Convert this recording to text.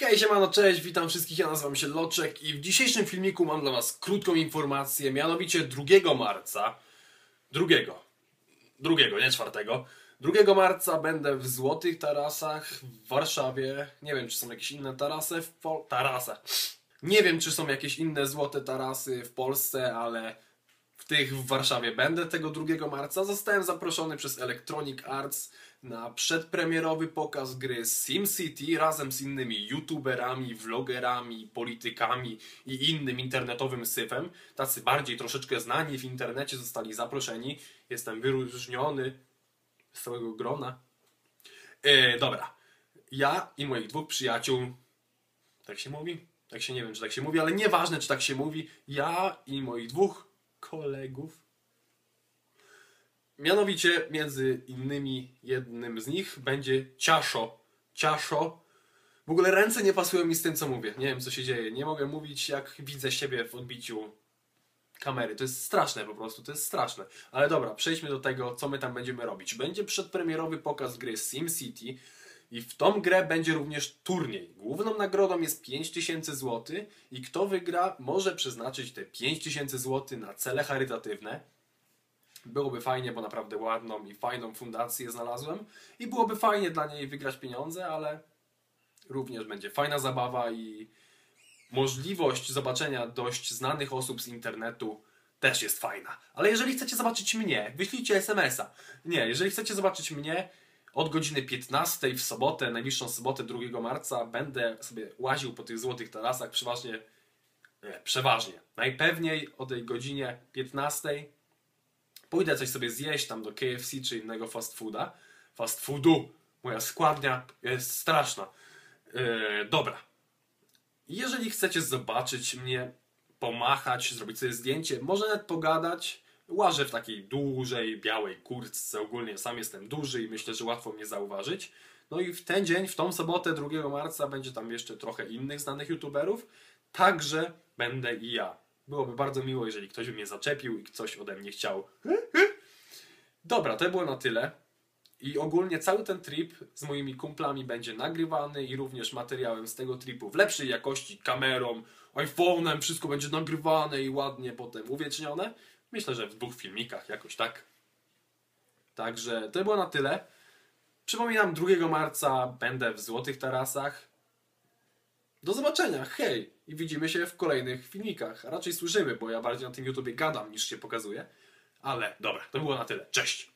Hej, siemano, cześć, witam wszystkich, ja nazywam się Loczek i w dzisiejszym filmiku mam dla was krótką informację, mianowicie 2 marca, drugiego, drugiego, nie czwartego, 2 marca będę w Złotych Tarasach w Warszawie, nie wiem czy są jakieś inne tarasy w Pol... tarasy. Nie wiem czy są jakieś inne złote tarasy w Polsce, ale w tych w Warszawie będę tego 2 marca. Zostałem zaproszony przez Electronic Arts na przedpremierowy pokaz gry SimCity razem z innymi youtuberami, vlogerami, politykami i innym internetowym syfem. Tacy bardziej troszeczkę znani w internecie zostali zaproszeni. Jestem wyróżniony z całego grona. E, dobra. Ja i moich dwóch przyjaciół, tak się mówi? Tak się nie wiem, czy tak się mówi, ale nieważne, czy tak się mówi. Ja i moich dwóch kolegów Mianowicie między innymi jednym z nich będzie Ciaszo. Ciaszo. W ogóle ręce nie pasują mi z tym, co mówię. Nie wiem, co się dzieje. Nie mogę mówić, jak widzę siebie w odbiciu kamery. To jest straszne po prostu, to jest straszne. Ale dobra, przejdźmy do tego, co my tam będziemy robić. Będzie przedpremierowy pokaz gry SimCity i w tą grę będzie również turniej. Główną nagrodą jest 5000 zł i kto wygra może przeznaczyć te 5000 zł na cele charytatywne byłoby fajnie, bo naprawdę ładną i fajną fundację znalazłem i byłoby fajnie dla niej wygrać pieniądze, ale również będzie fajna zabawa i możliwość zobaczenia dość znanych osób z internetu też jest fajna. Ale jeżeli chcecie zobaczyć mnie, wyślijcie SMS-a. Nie, jeżeli chcecie zobaczyć mnie od godziny 15 w sobotę, najbliższą sobotę 2 marca, będę sobie łaził po tych złotych tarasach przeważnie, nie, przeważnie, najpewniej o tej godzinie 15 pójdę coś sobie zjeść tam do KFC czy innego fast fooda. Fast foodu. Moja składnia jest straszna. Yy, dobra. Jeżeli chcecie zobaczyć mnie, pomachać, zrobić sobie zdjęcie, może nawet pogadać, łażę w takiej dużej, białej kurtce. Ogólnie sam jestem duży i myślę, że łatwo mnie zauważyć. No i w ten dzień, w tą sobotę 2 marca będzie tam jeszcze trochę innych znanych youtuberów. Także będę i ja. Byłoby bardzo miło, jeżeli ktoś by mnie zaczepił i coś ode mnie chciał. Dobra, to było na tyle. I ogólnie cały ten trip z moimi kumplami będzie nagrywany i również materiałem z tego tripu w lepszej jakości, kamerą, iPhone'em, wszystko będzie nagrywane i ładnie potem uwiecznione. Myślę, że w dwóch filmikach jakoś tak. Także to było na tyle. Przypominam, 2 marca będę w Złotych Tarasach. Do zobaczenia, hej! I widzimy się w kolejnych filmikach. A raczej słyszymy, bo ja bardziej na tym YouTubie gadam niż się pokazuje. Ale dobra, to było na tyle. Cześć!